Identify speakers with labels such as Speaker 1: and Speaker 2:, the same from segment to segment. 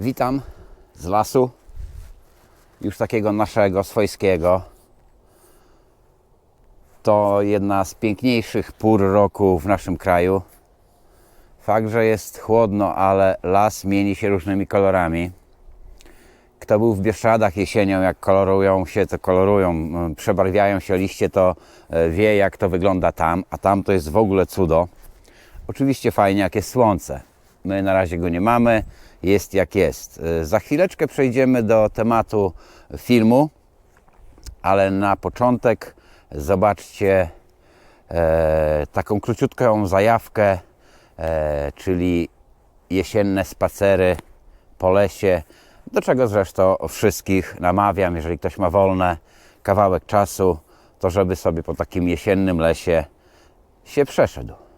Speaker 1: Witam z lasu, już takiego naszego, swojskiego. To jedna z piękniejszych pór roku w naszym kraju. Fakt, że jest chłodno, ale las mieni się różnymi kolorami. Kto był w Bieszczadach jesienią, jak kolorują się, to kolorują, m, przebarwiają się liście, to e, wie jak to wygląda tam, a tam to jest w ogóle cudo. Oczywiście fajnie, jak jest słońce. My na razie go nie mamy, jest jak jest. E, Za chwileczkę przejdziemy do tematu filmu, ale na początek zobaczcie e, taką króciutką zajawkę, e, czyli jesienne spacery po lesie, do czego zresztą wszystkich namawiam, jeżeli ktoś ma wolne kawałek czasu, to żeby sobie po takim jesiennym lesie się przeszedł.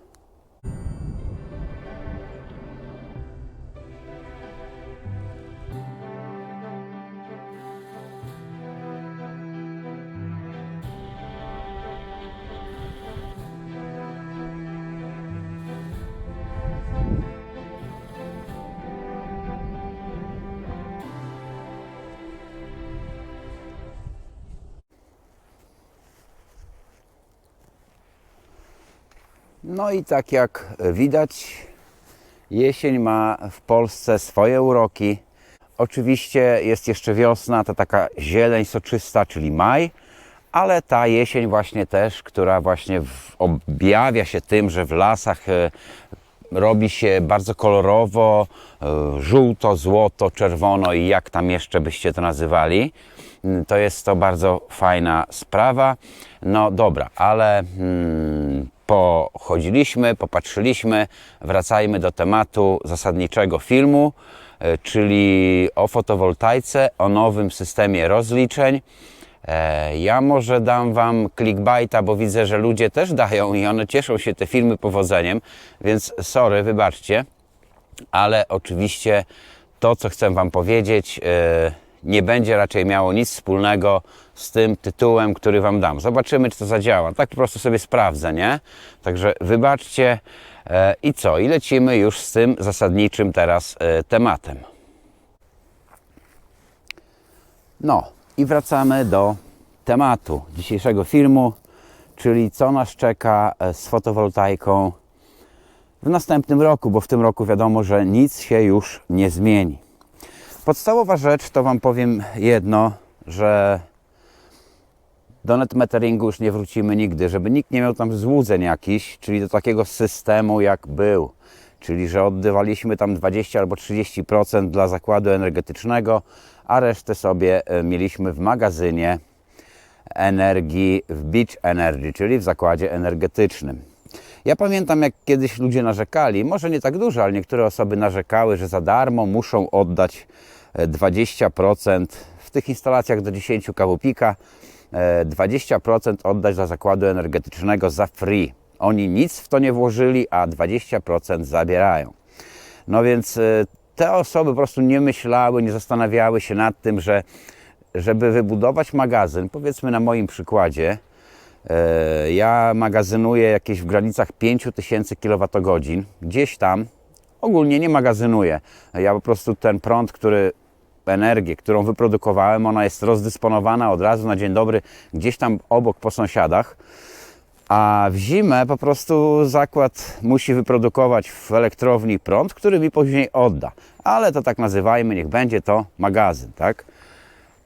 Speaker 1: No i tak jak widać, jesień ma w Polsce swoje uroki. Oczywiście jest jeszcze wiosna, to taka zieleń soczysta, czyli maj, ale ta jesień właśnie też, która właśnie objawia się tym, że w lasach e, robi się bardzo kolorowo, e, żółto, złoto, czerwono i jak tam jeszcze byście to nazywali. Mm, To jest to bardzo fajna sprawa. No dobra, ale mm, pochodziliśmy, popatrzyliśmy, wracajmy do tematu zasadniczego filmu, e, czyli o fotowoltaice, o nowym systemie rozliczeń. E, Ja może dam Wam clickbaita, bo widzę, że ludzie też dają i one cieszą się te filmy powodzeniem, więc sorry, wybaczcie, ale oczywiście to, co chcę Wam powiedzieć, e, nie będzie raczej miało nic wspólnego z tym tytułem, który Wam dam. Zobaczymy, czy to zadziała. Tak po prostu sobie sprawdzę, nie? Także wybaczcie e, i co? I lecimy już z tym zasadniczym teraz e, tematem. No i wracamy do tematu dzisiejszego filmu, czyli co nas czeka e, z fotowoltaiką w następnym roku, bo w tym roku wiadomo, że nic się już nie zmieni. Podstawowa rzecz to Wam powiem jedno, że do netmeteringu już nie wrócimy nigdy, żeby nikt nie miał tam złudzeń jakichś, czyli do takiego systemu jak był. Czyli, że oddawaliśmy tam 20 albo 30% dla zakładu energetycznego, a resztę sobie e, mieliśmy w magazynie energii w Beach Energy, czyli w zakładzie energetycznym. Ja pamiętam, jak kiedyś ludzie narzekali, może nie tak dużo, ale niektóre osoby narzekały, że za darmo muszą oddać e, 20% w tych instalacjach do 10 kWpika, e, 20% oddać dla zakładu energetycznego za free. Oni nic w to nie włożyli, a 20% zabierają. No więc e, te osoby po prostu nie myślały, nie zastanawiały się nad tym, że żeby wybudować magazyn, powiedzmy na moim przykładzie, e, ja magazynuję jakieś w granicach 5000 kWh, gdzieś tam, ogólnie nie magazynuję. Ja po prostu ten prąd, który, energię, którą wyprodukowałem, ona jest rozdysponowana od razu na dzień dobry gdzieś tam obok po sąsiadach. A w zimę po prostu zakład musi wyprodukować w elektrowni prąd, który mi później odda. Ale to tak nazywajmy, niech będzie to magazyn, tak?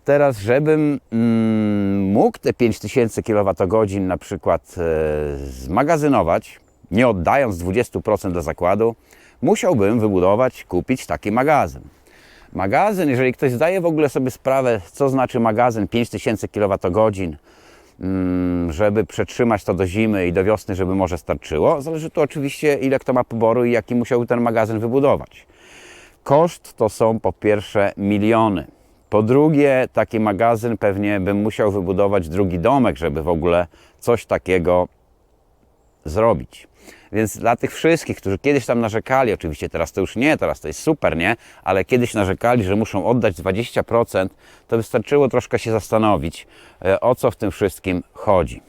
Speaker 1: Teraz, żebym mm, mógł te 5000 kWh na przykład e, zmagazynować, nie oddając 20% do zakładu, musiałbym wybudować, kupić taki magazyn. Magazyn, jeżeli ktoś zdaje w ogóle sobie sprawę, co znaczy magazyn 5000 kWh, mm, żeby przetrzymać to do zimy i do wiosny, żeby może starczyło, zależy to oczywiście, ile kto ma poboru i jaki musiał ten magazyn wybudować. Koszt to są po pierwsze miliony. Po drugie, taki magazyn pewnie bym musiał wybudować drugi domek, żeby w ogóle coś takiego zrobić. Więc dla tych wszystkich, którzy kiedyś tam narzekali, oczywiście teraz to już nie, teraz to jest super, nie? Ale kiedyś narzekali, że muszą oddać 20%, to wystarczyło troszkę się zastanowić, e, o co w tym wszystkim chodzi.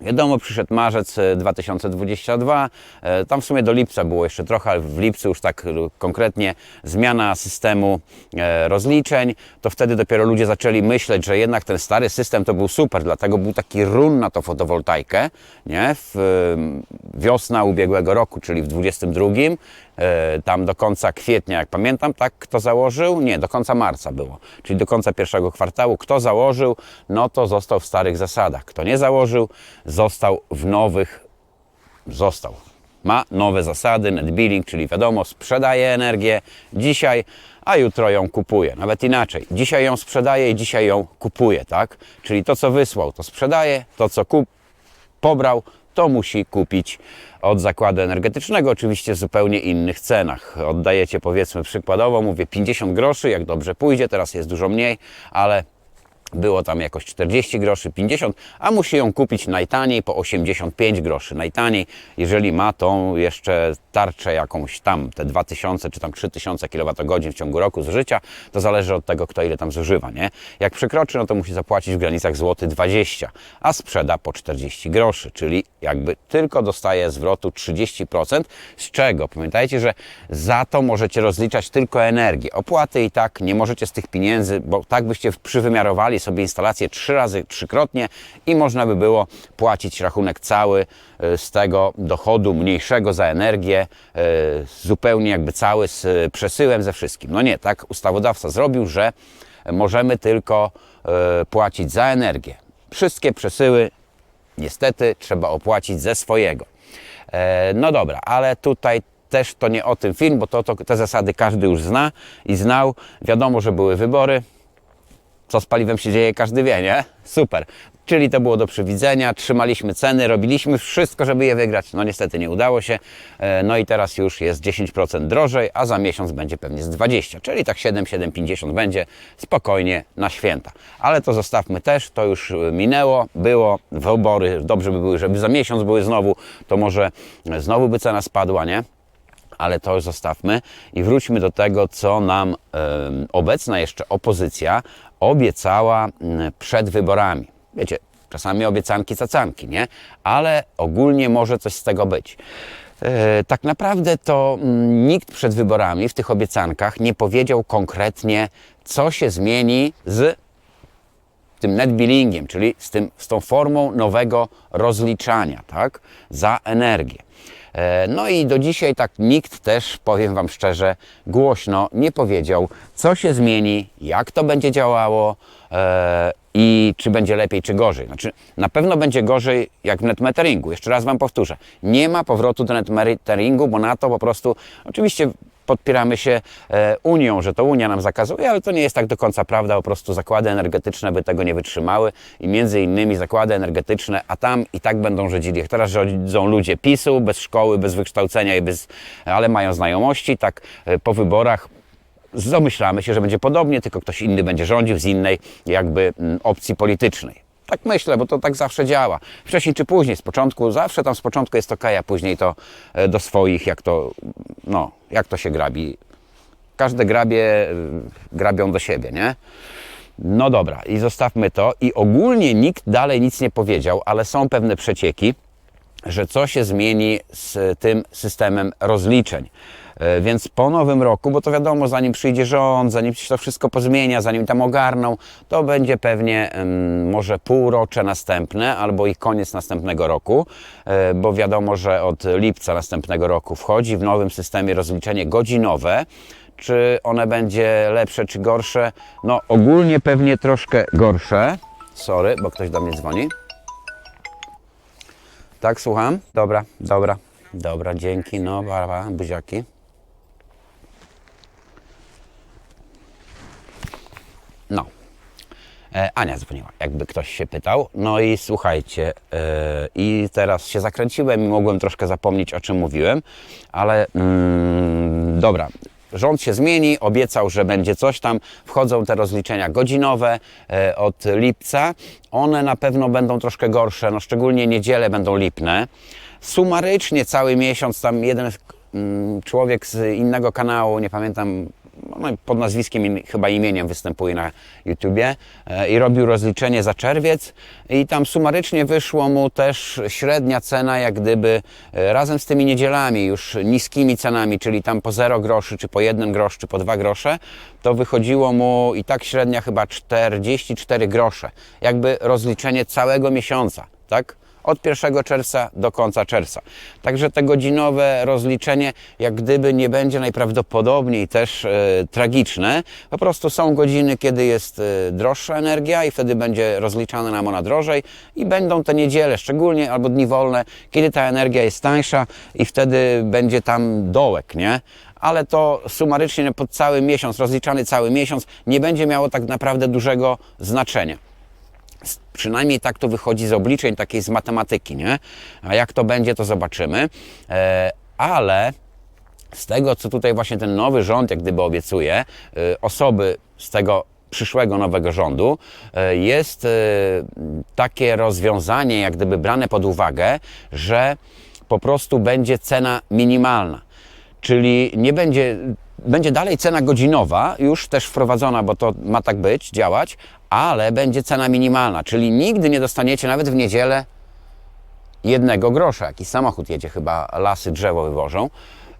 Speaker 1: Wiadomo, przyszedł marzec e, 2022, e, tam w sumie do lipca było jeszcze trochę, ale w lipcu już tak e, konkretnie zmiana systemu e, rozliczeń, to wtedy dopiero ludzie zaczęli myśleć, że jednak ten stary system to był super, dlatego był taki run na to fotowoltaikę, nie? W e, wiosna ubiegłego roku, czyli w 22, e, tam do końca kwietnia, jak pamiętam, tak kto założył? Nie, do końca marca było, czyli do końca pierwszego kwartału. Kto założył, no to został w starych zasadach. Kto nie założył, został w nowych, został. Ma nowe zasady, net billing, czyli wiadomo, sprzedaje energię dzisiaj, a jutro ją kupuje. Nawet inaczej, dzisiaj ją sprzedaje i dzisiaj ją kupuje, tak? Czyli to, co wysłał, to sprzedaje, to, co kup, pobrał, to musi kupić od zakładu energetycznego, oczywiście w zupełnie innych cenach. Oddajecie powiedzmy przykładowo, mówię 50 groszy, jak dobrze pójdzie, teraz jest dużo mniej, ale było tam jakoś 40 groszy, 50, a musi ją kupić najtaniej po 85 groszy. Najtaniej, jeżeli ma tą jeszcze tarczę jakąś tam, te 2000 czy tam 3000 kWh w ciągu roku zużycia, to zależy od tego, kto ile tam zużywa, nie? Jak przekroczy, no to musi zapłacić w granicach złoty 20, a sprzeda po 40 groszy, czyli jakby tylko dostaje zwrotu 30%, z czego pamiętajcie, że za to możecie rozliczać tylko energię. Opłaty i tak nie możecie z tych pieniędzy, bo tak byście przywymiarowali sobie instalację trzy razy, trzykrotnie i można by było płacić rachunek cały y, z tego dochodu mniejszego za energię, y, zupełnie jakby cały z y, przesyłem ze wszystkim. No nie, tak ustawodawca zrobił, że możemy tylko płacić za energię. Wszystkie przesyły niestety trzeba opłacić ze swojego. E, No dobra, ale tutaj też to nie o tym film, bo to, to, te zasady każdy już zna i znał. Wiadomo, że były wybory. Co z paliwem się dzieje, każdy wie, nie? Super. Czyli to było do przewidzenia, trzymaliśmy ceny, robiliśmy wszystko, żeby je wygrać. No niestety nie udało się. E, No i teraz już jest 10% drożej, a za miesiąc będzie pewnie z 20, czyli tak 7, 7,50 będzie spokojnie na święta. Ale to zostawmy też, to już minęło, było wybory, dobrze by były, żeby za miesiąc były znowu, to może znowu by cena spadła, nie? ale to zostawmy i wróćmy do tego, co nam em, obecna jeszcze opozycja obiecała mm, przed wyborami. Wiecie, czasami obiecanki cacanki, nie? Ale ogólnie może coś z tego być. E, tak naprawdę to mm, nikt przed wyborami w tych obiecankach nie powiedział konkretnie, co się zmieni z tym net billingiem, czyli z, tym, z tą formą nowego rozliczania tak, za energię. E, No i do dzisiaj tak nikt też, powiem Wam szczerze, głośno nie powiedział, co się zmieni, jak to będzie działało e, i czy będzie lepiej, czy gorzej. Znaczy, na pewno będzie gorzej jak w netmeteringu. Jeszcze raz Wam powtórzę, nie ma powrotu do netmeteringu, bo na to po prostu, oczywiście podpieramy się e, Unią, że to Unia nam zakazuje, ale to nie jest tak do końca prawda. Po prostu zakłady energetyczne by tego nie wytrzymały i między innymi zakłady energetyczne, a tam i tak będą rządzili. Jak teraz rządzą ludzie PiSu, bez szkoły, bez wykształcenia, i bez, ale mają znajomości, tak e, po wyborach domyślamy się, że będzie podobnie, tylko ktoś inny będzie rządził z innej jakby mm, opcji politycznej. Tak myślę, bo to tak zawsze działa. Wcześniej czy później, z początku, zawsze tam z początku jest ok, a później to e, do swoich, jak to, no, jak to się grabi. Każde grabie y, grabią do siebie, nie? No dobra, i zostawmy to. I ogólnie nikt dalej nic nie powiedział, ale są pewne przecieki, że co się zmieni z tym systemem rozliczeń. E, Więc po nowym roku, bo to wiadomo, zanim przyjdzie rząd, zanim się to wszystko pozmienia, zanim tam ogarną, to będzie pewnie może półrocze następne albo i koniec następnego roku, e, bo wiadomo, że od lipca następnego roku wchodzi w nowym systemie rozliczenie godzinowe. Czy one będzie lepsze czy gorsze? No ogólnie pewnie troszkę gorsze. Sorry, bo ktoś do mnie dzwoni. Tak, słucham? Dobra, dobra, dobra, dzięki, no, brawa, buziaki. No. E, Ania dzwoniła, jakby ktoś się pytał. No i słuchajcie, e, i teraz się zakręciłem i mogłem troszkę zapomnieć, o czym mówiłem, ale mm, dobra. Rząd się zmieni, obiecał, że będzie coś tam. Wchodzą te rozliczenia godzinowe e, od lipca. One na pewno będą troszkę gorsze, no szczególnie niedziele będą lipne. Sumarycznie cały miesiąc tam jeden mm, człowiek z innego kanału, nie pamiętam pod nazwiskiem chyba imieniem występuje na YouTubie e, i robił rozliczenie za czerwiec i tam sumarycznie wyszło mu też średnia cena jak gdyby e, razem z tymi niedzielami już niskimi cenami, czyli tam po 0 groszy, czy po 1 grosz, czy po 2 grosze, to wychodziło mu i tak średnia chyba 44 grosze, jakby rozliczenie całego miesiąca, tak? Od 1 czerwca do końca czerwca. Także te godzinowe rozliczenie jak gdyby nie będzie najprawdopodobniej też e, tragiczne. Po prostu są godziny, kiedy jest e, droższa energia i wtedy będzie rozliczana nam ona drożej i będą te niedziele szczególnie albo dni wolne, kiedy ta energia jest tańsza i wtedy będzie tam dołek, nie? ale to sumarycznie pod cały miesiąc, rozliczany cały miesiąc, nie będzie miało tak naprawdę dużego znaczenia. Przynajmniej tak to wychodzi z obliczeń, takiej z matematyki, nie? A jak to będzie, to zobaczymy. E, ale z tego, co tutaj właśnie ten nowy rząd, jak gdyby obiecuje, e, osoby z tego przyszłego nowego rządu, e, jest takie rozwiązanie, jak gdyby brane pod uwagę, że po prostu będzie cena minimalna. Czyli nie będzie, będzie dalej cena godzinowa, już też wprowadzona, bo to ma tak być, działać, ale będzie cena minimalna, czyli nigdy nie dostaniecie nawet w niedzielę jednego grosza. Jakiś samochód jedzie, chyba lasy drzewo wywożą.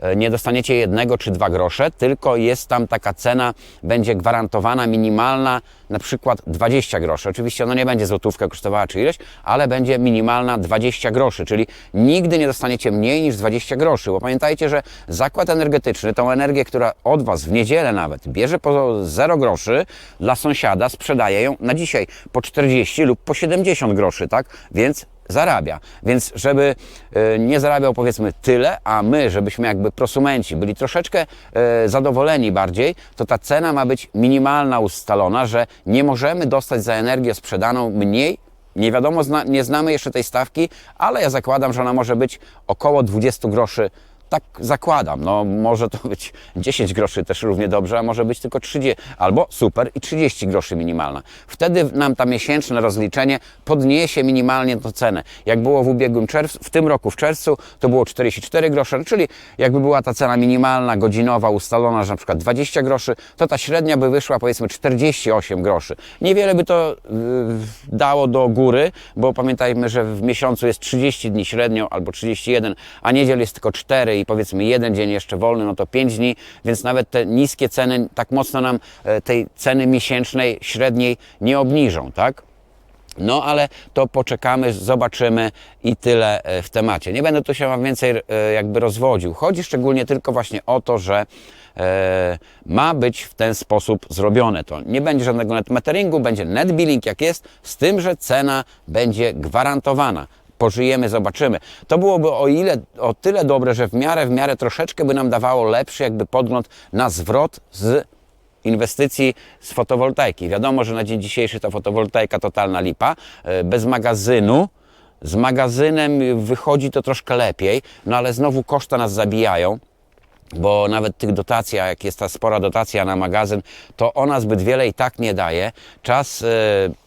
Speaker 1: E, nie dostaniecie jednego czy dwa grosze, tylko jest tam taka cena, będzie gwarantowana minimalna, na przykład 20 groszy. Oczywiście ono nie będzie złotówkę kosztowała czy ileś, ale będzie minimalna 20 groszy, czyli nigdy nie dostaniecie mniej niż 20 groszy, bo pamiętajcie, że zakład energetyczny, tą energię, która od Was w niedzielę nawet bierze po 0 groszy, dla sąsiada sprzedaje ją na dzisiaj po 40 lub po 70 groszy, tak? Więc zarabia. Więc żeby e, nie zarabiał powiedzmy tyle, a my, żebyśmy jakby prosumenci byli troszeczkę e, zadowoleni bardziej, to ta cena ma być minimalna ustalona, że nie możemy dostać za energię sprzedaną mniej nie wiadomo, nie znamy jeszcze tej stawki, ale ja zakładam, że ona może być około 20 groszy tak zakładam. No, może to być 10 groszy też równie dobrze, a może być tylko 30, albo super i 30 groszy minimalna. Wtedy nam ta miesięczne rozliczenie podniesie minimalnie tę cenę. Jak było w ubiegłym czerwcu, w tym roku w czerwcu to było 44 grosze, czyli jakby była ta cena minimalna, godzinowa ustalona, że na przykład 20 groszy, to ta średnia by wyszła powiedzmy 48 groszy. Niewiele by to yy, dało do góry, bo pamiętajmy, że w miesiącu jest 30 dni średnio albo 31, a niedziel jest tylko 4 i powiedzmy jeden dzień jeszcze wolny, no to 5 dni, więc nawet te niskie ceny tak mocno nam e, tej ceny miesięcznej, średniej nie obniżą, tak? No ale to poczekamy, zobaczymy i tyle e, w temacie. Nie będę tu się Wam więcej e, jakby rozwodził. Chodzi szczególnie tylko właśnie o to, że e, ma być w ten sposób zrobione to. Nie będzie żadnego net meteringu, będzie net billing jak jest, z tym, że cena będzie gwarantowana pożyjemy, zobaczymy. To byłoby o ile, o tyle dobre, że w miarę, w miarę troszeczkę by nam dawało lepszy jakby podgląd na zwrot z inwestycji z fotowoltaiki. Wiadomo, że na dzień dzisiejszy ta fotowoltaika totalna lipa. E, bez magazynu, z magazynem wychodzi to troszkę lepiej, no ale znowu koszta nas zabijają bo nawet tych dotacji, jak jest ta spora dotacja na magazyn, to ona zbyt wiele i tak nie daje. Czas e,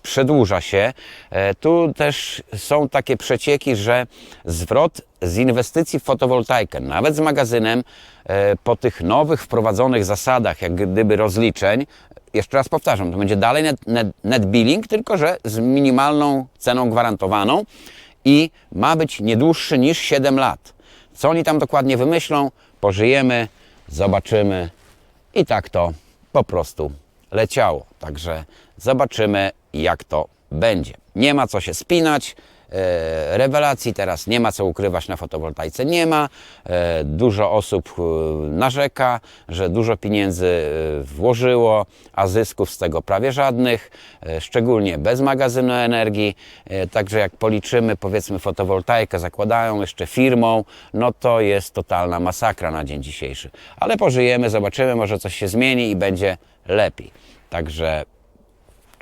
Speaker 1: przedłuża się. E, tu też są takie przecieki, że zwrot z inwestycji w fotowoltaikę, nawet z magazynem, e, po tych nowych wprowadzonych zasadach, jak gdyby rozliczeń, jeszcze raz powtarzam, to będzie dalej net, net, net billing, tylko że z minimalną ceną gwarantowaną i ma być nie dłuższy niż 7 lat. Co oni tam dokładnie wymyślą, pożyjemy, zobaczymy i tak to po prostu leciało. Także zobaczymy, jak to będzie. Nie ma co się spinać. E, rewelacji teraz nie ma co ukrywać na fotowoltaice, nie ma. E, dużo osób e, narzeka, że dużo pieniędzy włożyło, a zysków z tego prawie żadnych, szczególnie bez magazynu energii. Także jak policzymy, powiedzmy, fotowoltaikę zakładają jeszcze firmą, no to jest totalna masakra na dzień dzisiejszy. Ale pożyjemy, zobaczymy, może coś się zmieni i będzie lepiej. Także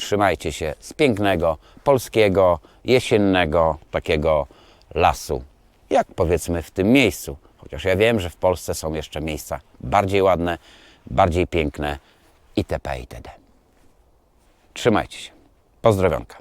Speaker 1: trzymajcie się z pięknego, polskiego, jesiennego takiego lasu, jak powiedzmy w tym miejscu. Chociaż ja wiem, że w Polsce są jeszcze miejsca bardziej ładne, bardziej piękne itp. itd. Trzymajcie się. Pozdrowionka.